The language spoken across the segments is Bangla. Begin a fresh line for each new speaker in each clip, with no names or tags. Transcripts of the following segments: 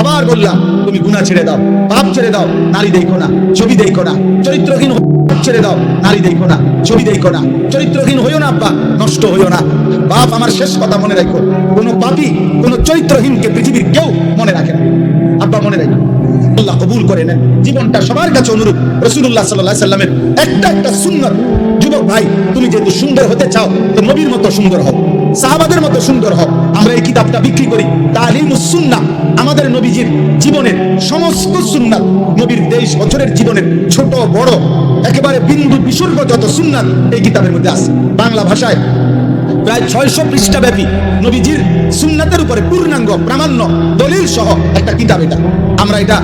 আবার বললাম তুমি গুণা ছেড়ে দাও, পাপ ছেড়ে দাও, নারী দেখো না, ছবি দেখো না, চরিত্রহীন ছেড়ে দাও, নারী দেখো না, ছবি দেখো না, চরিত্রহীন হইও না, আব্বা, নষ্ট হইও না। বাপ, আমার শেষ কথা মনে রাখো, কোনো পাপি, কোনো চরিত্রহীনকে পৃথিবীর কেউ মনে রাখে না। আব্বা, মনে রাখো। আল্লাহ কবুল করে নেন। জীবনটা সবার কাছে অনুরূপ। রসুল্লাহ সাল্লাহ সাল্লামের একটা একটা সুন্দর যুবক ভাই, তুমি যেহেতু সুন্দর হতে চাও, তো নবীর মতো সুন্দর হও, সাহাবাদের মতো সুন্দর হও। আমরা এই কিতাবটা বিক্রি করি। তালিম সুন্না আমাদের নবীজির জীবনের সমস্ত সুন্নাত, নবীর তেইশ বছরের জীবনের ছোট, বড়, একেবারে বিন্দু বিসর্গ যত সুন্নাত এই কিতাবের মধ্যে আছে। বাংলা ভাষায় প্রায় ছয়শো পৃষ্ঠা ব্যাপী নবীজির সুন্নাতের উপরে পূর্ণাঙ্গ, প্রামাণ্য দলিল সহ একটা কিতাব এটা। আমরা এটা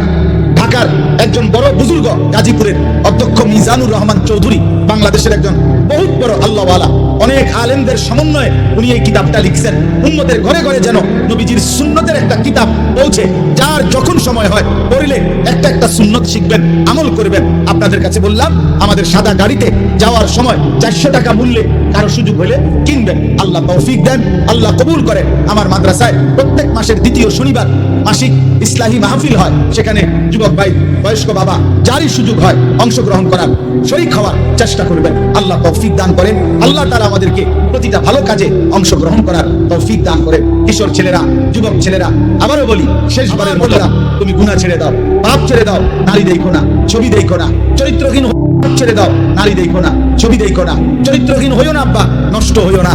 ঢাকার একজন বড় বুজুর্গ গাজীপুরের অধ্যক্ষ মিজানুর রহমান চৌধুরী, বাংলাদেশের একজন বহুত বড় আল্লাহওয়ালা, অনেক আলেমদের সমন্বয়ে উনি এই কিতাবটা লিখছেন। উন্মতের ঘরে ঘরে যেন নবীজির সুন্নতের একটা কিতাব পৌঁছে, যার যখন সময় হয়, পড়িলে একটা একটা সুন্নত শিখবেন, আমল করবেন। আপনাদের কাছে বললাম, আমাদের সাদা গাড়িতে যাওয়ার সময় চারশো টাকা মূল্যে কারও সুযোগ হলে কিনবেন। আল্লাহ তৌফিক দেন, আল্লাহ কবুল করেন। আমার মাদ্রাসায় প্রত্যেক মাসের দ্বিতীয় শনিবার মাসিক ইসলাহী মাহফিল হয়। সেখানে যুবক ভাই, বয়স্ক বাবা, যারই সুযোগ হয়, অংশগ্রহণ করার শরিক হওয়ার চেষ্টা করবেন। আল্লাহ তৌফিক দান করেন। আল্লাহ তারা আমাদেরকে প্রতিটা ভালো কাজে অংশগ্রহণ করার তৌফিক দান করেন। কিশোর ছেলেরা, যুবক ছেলেরা, আবারও বলি, শেষবারের বললাম তুমি গুনাহ ছেড়ে দাও, পাপ ছেড়ে দাও, নারী দেখো না, ছবি দেখো না, চরিত্রহীন ছেড়ে দাও, নারী দেখো না। ছবি দেখো না, চরিত্রহীন হইও না আব্বা, নষ্ট হইও না।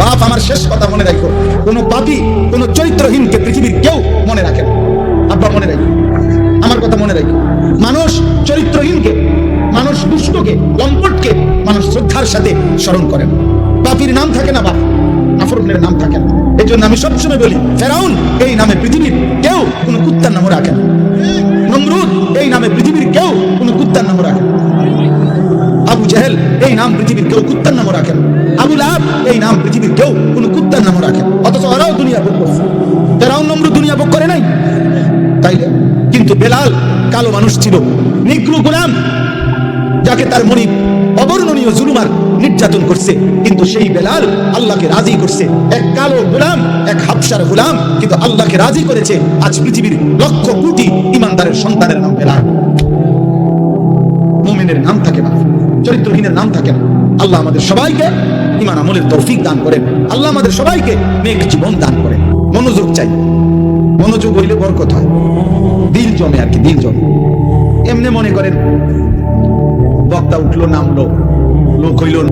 বাপ, আমার শেষ কথা মনে রাখো। কোনো পাপী, কোনো চরিত্রহীনকে পৃথিবীর কেউ মনে রাখে না। আব্বা, মনে রাখো। আমার কথা মনে রাখো। মানুষ চরিত্রহীনকে, মানুষ দুষ্টকে, লম্পটকে, মানুষ শ্রদ্ধার সাথে স্মরণ করে না। পাপির নাম থাকে না, বাপ। নাফরমানের নাম থাকে না। এই জন্য আমি সবসময় বলি, ফেরাউন এই নামে পৃথিবীর কেউ কোনো কুত্তার নামও রাখে না। পৃথিবীর কেউ কুত্তার নামও রাখে না। আবু এই নাম পৃথিবীর কেউ কোনো কুত্তার নামও রাখে না। অথচ ওরাও দুনিয়া ভোগ করছে। ফেরাউন নমরুদ দুনিয়া ভোগ করে নাই? তাই কিন্তু বেলাল কালো মানুষ ছিল, নিগ্রু গোলাম, যাকে তার মনিব অবর্ণনীয় জুলুমার নির্যাতন করছে। কিন্তু সেই বেলাল আল্লাহকে রাজি করছে। এক কালো গোলাম, এক হাফসার গোলাম, কিন্তু আল্লাহকে রাজি করেছে আজ পৃথিবীর লক্ষ কোটি ইমানদারের সন্তানের নাম বেলাল। মুমিনের নাম থাকে না। চরিত্রহীনের নাম থাকে না। আল্লাহ আমাদের সবাইকে ইমান আমলের তৌফিক দান করেন। আল্লাহ আমাদের সবাইকে নেক জীবন দান করেন। মনোযোগ চাই। মনোযোগ হইলে বরকত হয়। দিল জমে আর কি, দিল জমে। এমনি মনে করেন, বক্তা উঠল, নামলো, লোক হইল